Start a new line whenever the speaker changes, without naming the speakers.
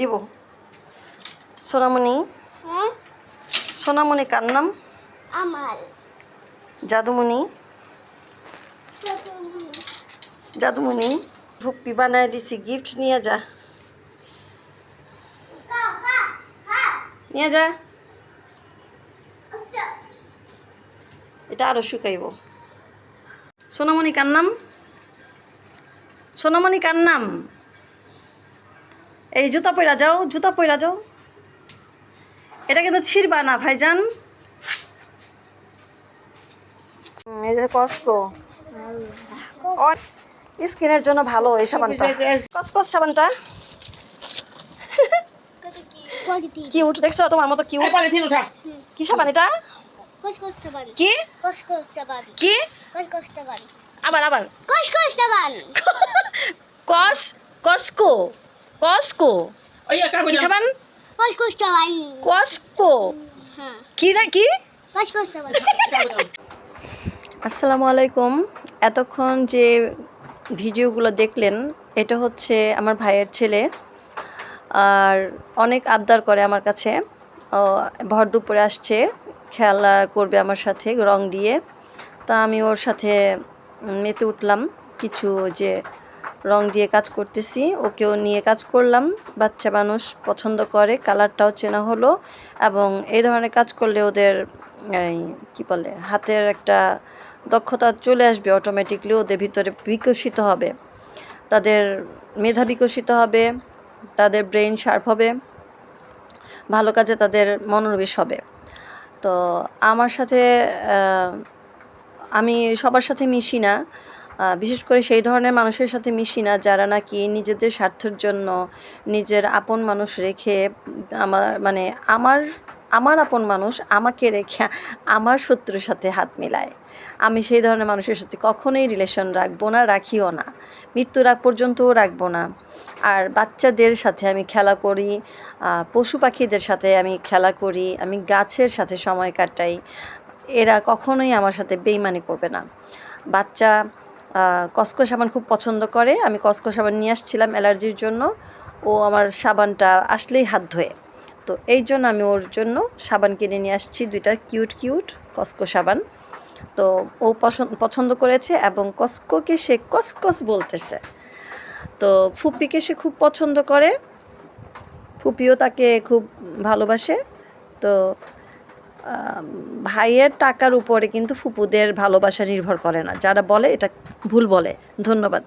দিব। সোনামণি।
হ্যাঁ?
সোনামণি কার নাম?
আমার।
জাদুমণি। জাদুমণি। ভুপ্পি বানায় দিছি গিফট নিয়ে যা। নিয়ে যা। এটা আরও শুকাইব। সোনামণি কার নাম? সোনামণি কার নাম? এই জুতা পইরা যাও জুতা পইরা যাও। এটা কিন্তু ছিড়বা না ভাইজান। এই যে কসকো। স্কিনের জন্য ভালো এই সাবানটা। কসকস সাবানটা। কিউট দেখছ? তোমার মতো কিউট কি সাবান এটা? কি? কি? আবার আবার।
কস
কস কসকো। কসকো
একা
কি
হ্যাঁ
না আসসালামু আলাইকুম এতক্ষণ যে ভিডিওগুলো দেখলেন এটা হচ্ছে আমার ভাইয়ের ছেলে আর অনেক আবদার করে আমার কাছে। ও ভর দুপুরে আসছে খেলা করবে আমার সাথে রং দিয়ে। তা আমি ওর সাথে মেতে উঠলাম কিছু যে রং দিয়ে কাজ করতেছি। ওকেও নিয়ে কাজ করলাম। বাচ্চা মানুষ পছন্দ করে, কালারটাও চেনা হলো এবং এই ধরনের কাজ করলে ওদের কী বলে, হাতের একটা দক্ষতা চলে আসবে অটোমেটিকলি ওদের ভিতরে বিকশিত হবে। তাদের মেধা বিকশিত হবে, তাদের ব্রেন শার্প হবে, ভালো কাজে তাদের মনোনিবেশ হবে। তো আমার সাথে আমি সবার সাথে মিশি না। বিশেষ করে সেই ধরনের মানুষের সাথে মিশি না, যারা নাকি নিজেদের স্বার্থের জন্য নিজের আপন মানুষ রেখে আমার মানে আমার আমার আপন মানুষ আমাকে রেখে আমার শত্রুর সাথে হাত মিলায়। আমি সেই ধরনের মানুষের সাথে কখনোই রিলেশন রাখব না, রাখিও না। মৃত্যুর আগ পর্যন্তও রাখব না। আর বাচ্চাদের সাথে আমি খেলা করি পশু পাখিদের সাথে আমি খেলা করি, আমি গাছের সাথে সময় কাটাই। এরা কখনোই আমার সাথে বেইমানি করবে না। বাচ্চা কসকো সাবান খুব পছন্দ করে। আমি কসকো সাবান নিয়ে আসছিলাম অ্যালার্জির জন্য। ও আমার সাবানটা আসলেই হাত ধোয়ে। তো এই জন্য আমি ওর জন্য সাবান কিনে নিয়ে আসছি, দুইটা কিউট কিউট কসকো সাবান। তো ও পছন্দ পছন্দ করেছে এবং কসকোকে সে কসকস বলতেছে। তো ফুপিকে সে খুব পছন্দ করে। ফুপিও তাকে খুব ভালোবাসে। তো ভাইয়ের টাকার উপরে কিন্তু ফুপুদের ভালোবাসা নির্ভর করে না। যারা বলে, এটা ভুল বলে। ধন্যবাদ।